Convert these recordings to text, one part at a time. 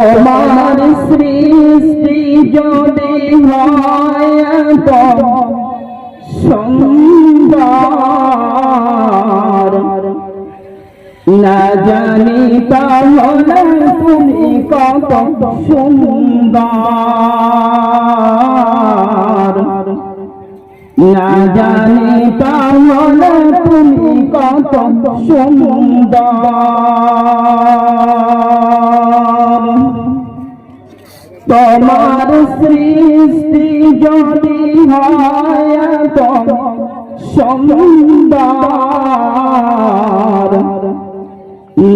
তোমার সৃষ্টি যদি হয় সুন্দর। না জানি তাহলে তুমি কত সুন্দর। না জানি তাহলে তুমি কত সুন্দর। তোমার সৃষ্টি যদি হয় সুন্দর।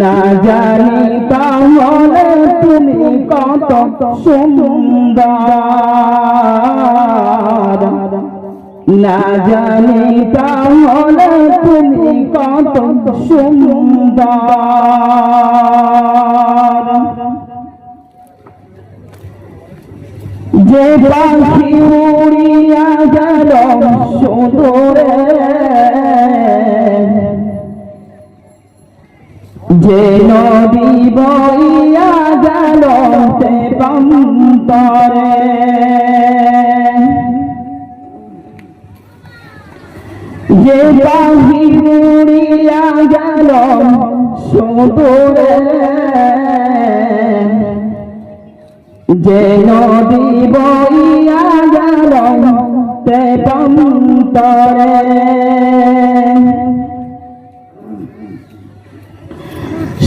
না জানি তাহলে তুমি কত সুন্দর। না জানি তাহলে তুমি কত সুন্দর। পাখি উড়িয়া গেল সুদূরে যে নদী বইয়া গেল সে প্রান্তরে যে পাখি উড়িয়া গেল সুদূরে যে নদী বইয়া গেল তে প্রান্তরে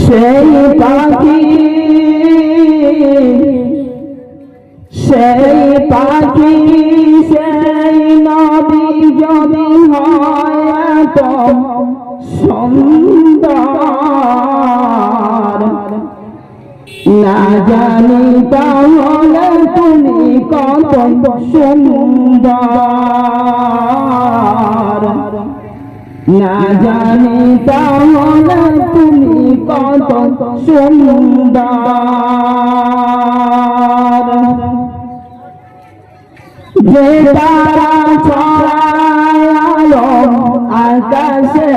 সেই পাখি সেই পাখি, সেই নদী যদি হয় তো সুন্দর। না জানি তাহলে তুমি কত সুন্দর। না জানি তাহলে তুমি কত সুন্দর। যে তারা ছড়ায় আকাশে,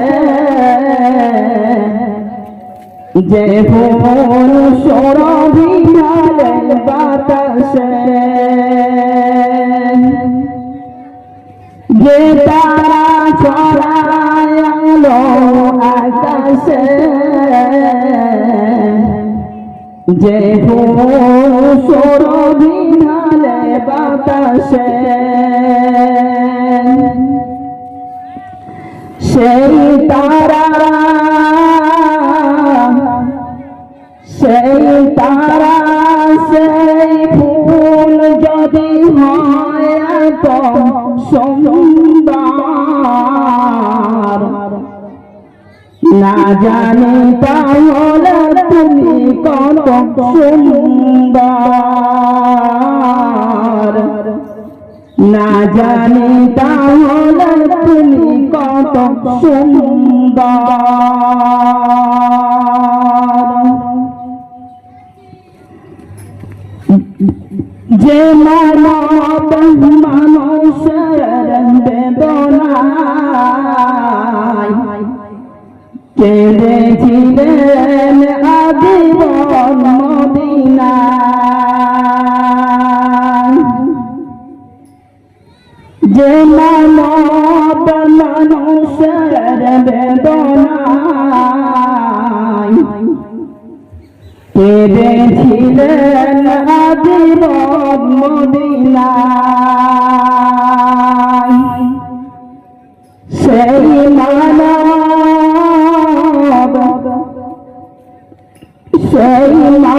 যে ফুল সরভিয়ালে বাতাসে যে তারা ছড়ায়ালো আকাশে যে সরভিয়ালে বাতাসে সেই তারা সেই তারা সুন্দর না জানি তাহলে তুমি কত সুন্দর। না জানি তাহলে তুমি কত সুন্দর। যে মানব যে মানব মানুষের বেদনায় কেঁদেছিলেন আদিবন মদিনায় সেই মানব সেই মানব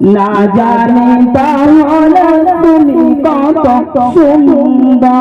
না জানি তাহলে তুমি কত সুন্দর।